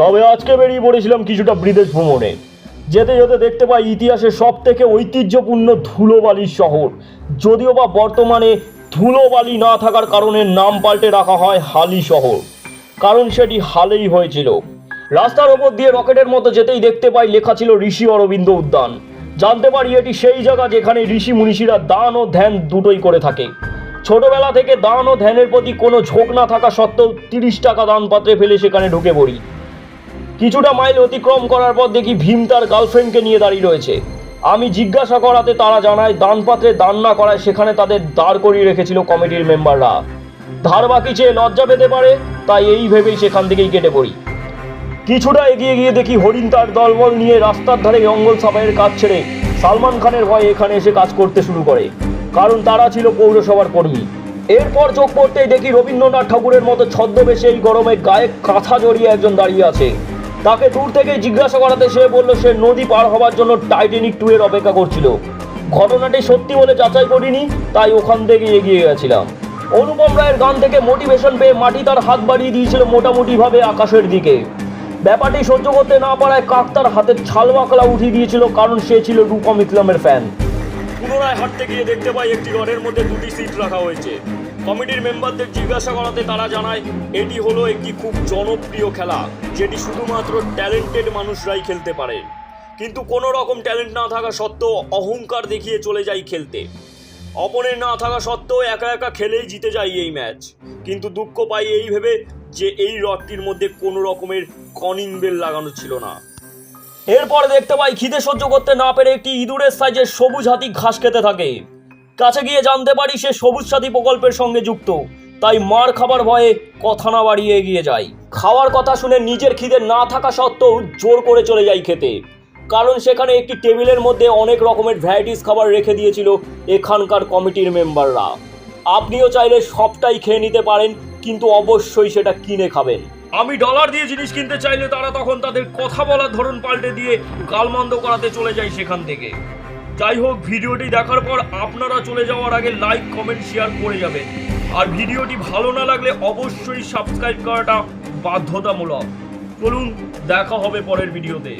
তবে আজকে বেরিয়ে পড়েছিলাম কিছুটা বিদেশ ভ্রমণে। যেতে যেতে দেখতে পাই ইতিহাসের সব থেকে ঐতিহ্যপূর্ণ ধুলোবালির শহর। যদিও বা বর্তমানে ধুলোবালি না থাকার কারণে নাম পাল্টে রাখা হয় হালি শহর, কারণ সেটি হালেই হয়েছিল। রাস্তার ওপর দিয়ে রকেটের মতো যেতেই দেখতে পাই লেখা ছিল ঋষি অরবিন্দ উদ্যান। জানতে পারি এটি সেই জায়গা যেখানে ঋষি মুনিষীরা দান ও ধ্যান দুটোই করে থাকে। ছোটবেলা থেকে দান ও ধ্যানের প্রতি কোনো ঝোঁক না থাকা সত্ত্বেও তিরিশ টাকা দান পাত্রে ফেলে সেখানে ঢুকে পড়ি। কিছুটা মাইল অতিক্রম করার পর দেখি ভীম তার গার্লফ্রেন্ডকে নিয়ে দাঁড়িয়ে রয়েছে। আমি জিজ্ঞাসা করাতে তারা জানায় দান পাত্রে দান না করায় সেখানে তাদের দাঁড় করিয়ে রেখেছিল কমিটির মেম্বাররা। ধার বাকি চেয়ে লজ্জা পেতে পারে, তাই এই ভেবেই সেখান থেকেই কেটে পড়ি। কিছুটা এগিয়ে গিয়ে দেখি হরিণ তার দলবল নিয়ে রাস্তার ধারে জঙ্গল সাফাইয়ের কাজ ছেড়ে সালমান খানের ভয়ে এখানে এসে কাজ করতে শুরু করে, কারণ তারা ছিল পৌরসভার কর্মী। এরপর চোখ পড়তেই দেখি রবীন্দ্রনাথ ঠাকুরের মতো ছদ্মবেশে এই গরমে গায়ে কাঁথা জড়িয়ে একজন দাঁড়িয়ে আছে। তাকে দূর থেকে জিজ্ঞাসা করাতে সে বলল, সে নদী পার হওয়ার জন্য টাইটানিক টু এর অপেক্ষা করছিল। ঘটনাটি সত্যি বলে যাচাই করিনি, তাই ওখান থেকে এগিয়ে গেছিলাম। অনুপম রায়ের গান থেকে মোটিভেশন পেয়ে মাটি তার হাত বাড়িয়ে দিয়েছিল মোটামুটিভাবে আকাশের দিকে। ব্যাপারটি সহ্য করতে না পারায় কাক তার হাতের ছাল বাকলা উঠিয়ে দিয়েছিল, কারণ সে ছিল রূপম ইসলামের ফ্যান পুনরায় হাঁটতে গিয়ে দেখতে পাই একটি ঘরের মধ্যে দুটি সিট রাখা হয়েছে। কমিটির মেম্বারদের জিজ্ঞাসা করাতে তারা জানায়, এটি হলো একটি খুব জনপ্রিয় খেলা, যেটি শুধুমাত্র ট্যালেন্টেড মানুষরাই খেলতে পারে। কিন্তু কোনো রকম ট্যালেন্ট না থাকা সত্ত্বেও অহংকার দেখিয়ে চলে যায় খেলতে। অপনের না থাকা সত্ত্বেও একা একা খেলেই জিতে যায় এই ম্যাচ। কিন্তু দুঃখ পাই এই ভেবে যে এই রডটির মধ্যে কোনো রকমের কনিং বেল লাগানো ছিল না। এরপর দেখতে পাই খিদে সহ্য করতে না পেরে একটি ইঁদুরের সাইজের সবুজ হাতি ঘাস খেতে থাকে। কাছে গিয়ে জানতে পারি সে সবুজ সাথী প্রকল্পের সঙ্গে যুক্ত। তাই মার খাবার ভয়ে কথা না বাড়িয়ে এগিয়ে যায়। খাওয়ার কথা শুনে নিজের খিদে না থাকা সত্ত্বেও জোর করে চলে যায় খেতে। কারণ সেখানে একটি টেবিলের মধ্যে অনেক রকমের ভ্যারাইটিস খাবার রেখে দিয়েছিল এখানকার কমিটির মেম্বাররা আপনিও চাইলে সবটাই খেয়ে নিতে পারেন, কিন্তু অবশ্যই সেটা কিনে খাবেন। আমি ডলার দিয়ে জিনিস কিনতে চাইলে তারা তখন তাদের কথা বলার ধরন পাল্টে দিয়ে গালমন্দ করাতে চলে যায় সেখান থেকে। যাই হোক, ভিডিওটি দেখার পর আপনারা চলে যাওয়ার আগে লাইক কমেন্ট শেয়ার করে যাবেন। আর ভিডিওটি ভালো না লাগলে অবশ্যই সাবস্ক্রাইব করাটা বাধ্যতামূলক। চলুন, দেখা হবে পরের ভিডিওতে।